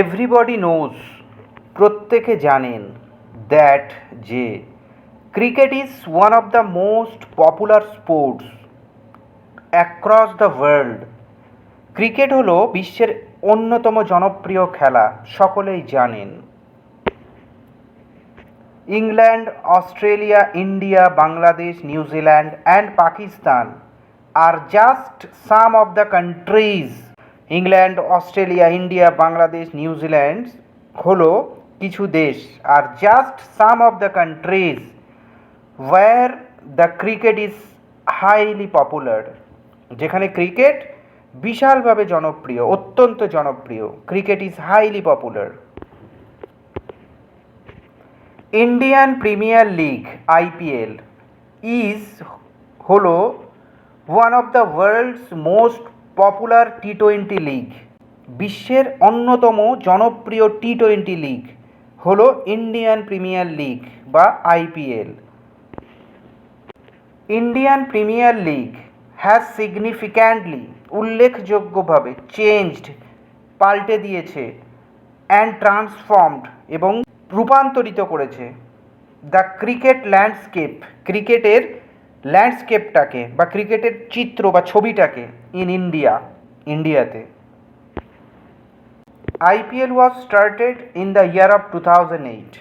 Everybody knows প্রত্যেকে জানেন that যে cricket is one of the most popular sports across the world cricket হলো বিশ্বের অন্যতম জনপ্রিয় খেলা, সকলেই জানেন। England Australia India Bangladesh New Zealand and Pakistan R just some of the countries England, Australia, India, Bangladesh New Zealand হলো কিছু দেশ। আর just some of the countries where the cricket is highly popular যেখানে cricket বিশালভাবে জনপ্রিয়, অত্যন্ত জনপ্রিয়। Cricket is highly popular Indian Premier League IPL is হলো one of the world's most popular T twenty league বিশ্বের অন্যতম জনপ্রিয় টি টোয়েন্টি লিগ হলো ইন্ডিয়ান প্রিমিয়ার লিগ বা IPL Indian Premier League has significantly উল্লেখযোগ্যভাবে চেঞ্জড পাল্টে দিয়েছে and transformed এবং রূপান্তরিত করেছে। দ্য ক্রিকেট ল্যান্ডস্কেপ ক্রিকেটের ল্যান্ডস্কেপটাকে বা ক্রিকেটের চিত্র বা ছবিটাকে ইন ইন্ডিয়া ইন্ডিয়াতে started in the year of two thousand eight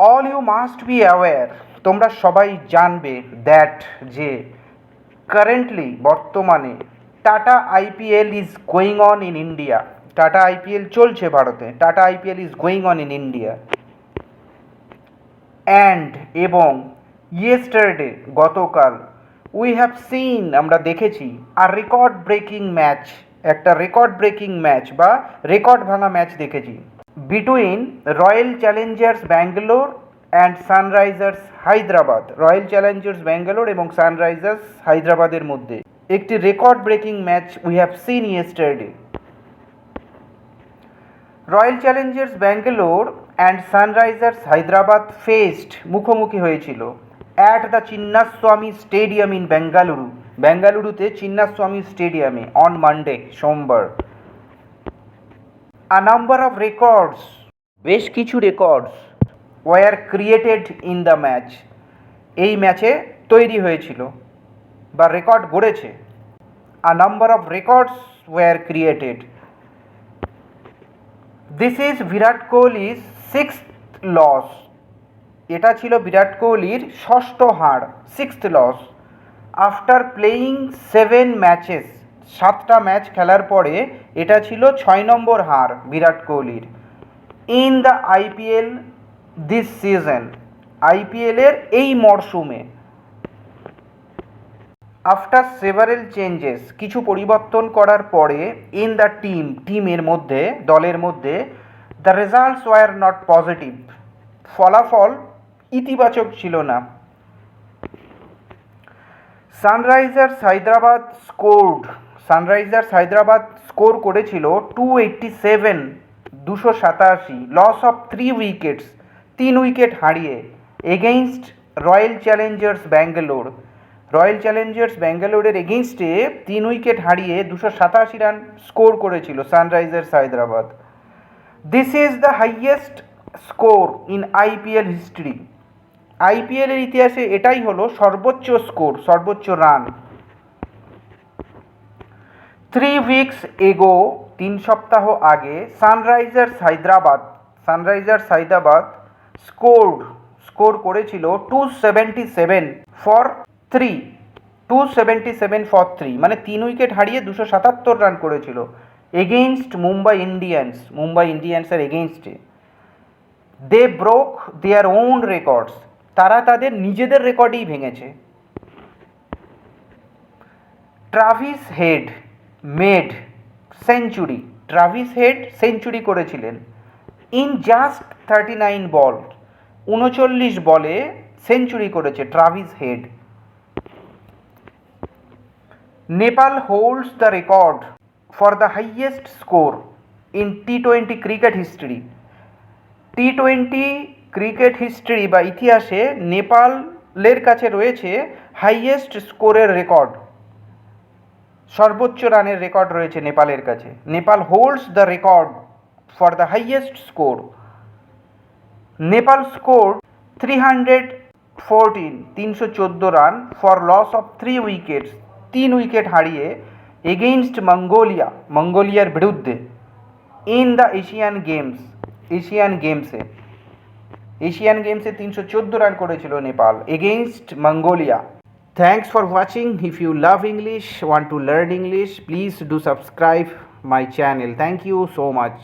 all you must be aware তোমরা সবাই জানবে দ্যাট যে কারেন্টলি বর্তমানে Tata IPL is going on in India Tata IPL চলছে ভারতে Tata IPL is going on in India and এবং yesterday গতকাল। We have seen আমরা দেখেছি আর রেকর্ড ব্রেকিং ম্যাচ একটা রেকর্ড ব্রেকিং ম্যাচ বা রেকর্ড ভাঙা ম্যাচ দেখেছি। Between Royal Challengers Bangalore and Sunrisers Hyderabad Royal Challengers Bangalore এবং সানরাইজার্স হায়দ্রাবাদের মধ্যে। একটি record breaking match we have seen yesterday Royal Challengers Bangalore and Sunrisers Hyderabad faced মুখোমুখি হয়েছিল। At the Chinnaswamy stadium in Bengaluru বেঙ্গালুরুতে চিন্নাস্বামী স্টেডিয়ামে on Monday সোমবার. আ number of records বেশ কিছু records were created in the match এই ম্যাচে তৈরি হয়েছিল বা record গড়েছে। A number of records were created this is Virat কোহলির সিক্স লস এটা ছিল বিরাট কোহলির ষষ্ঠ হার six loss after playing seven matches সাতটা ম্যাচ খেলার পরে এটা ছিল ছয় নম্বর হার বিরাট কোহলির। In the IPL this season আইপিএলের এই মরশুমে আফটার সেভারেল চেঞ্জেস কিছু পরিবর্তন করার পরে ইন দ্য টিম টিমের মধ্যে, দলের মধ্যে the results were not positive ফলাফল ইতিবাচক ছিল না। Sunrisers Hyderabad scored Sunrisers Hyderabad score করেছিল টু এইট্টি সেভেন দুশো সাতাশি লস অফ থ্রি উইকেটস তিন উইকেট হারিয়ে against Royal Challengers Bangalore Royal Challengers ব্যাঙ্গালোরের এগেইনস্টে তিন উইকেট হারিয়ে দুশো সাতাশি রান স্কোর করেছিল Sunrisers Hyderabad this is the highest score in IPL history আইপিএলের ইতিহাসে এটাই হলো সর্বোচ্চ স্কোর, সর্বোচ্চ রান। থ্রি উইকস এগো তিন সপ্তাহ আগে Sunrisers Hyderabad Sunrisers Hyderabad scored score করেছিল two seventy seven for three two seventy seven for three মানে তিন উইকেট হারিয়ে দুশো সাতাত্তর রান করেছিল এগেইনস্ট মুম্বাই ইন্ডিয়ান্স মুম্বাই ইন্ডিয়ান্সের এগেইনস্টে they broke their own records তারা তাদের নিজেদের রেকর্ডই ভেঙেছে। Travis Head, made, century. Travis Head century করেছিলেন। In just thirty nine ball, উনচল্লিশ বলে সেঞ্চুরি করেছে Travis Head. Nepal holds the record for the highest score in T twenty cricket history. T twenty cricket history বা ইতিহাসে নেপালের কাছে রয়েছে highest স্কোরের রেকর্ড। সর্বোচ্চ রানের রেকর্ড রয়েছে নেপালের কাছে। Nepal holds the record for the highest score. Nepal score three hundred fourteen, তিনশো চোদ্দ run for loss of three wickets, তিন উইকেট হারিয়ে এগেইনস্ট মঙ্গোলিয়া, মঙ্গোলিয়ার বিরুদ্ধে। In the Asian games, Asian গেমসে। এশিয়ান গেমসে তিনশো চোদ্দ রান করেছিল Nepal against Mongolia. Thanks for watching if you love English want to learn English please do subscribe my channel thank you so much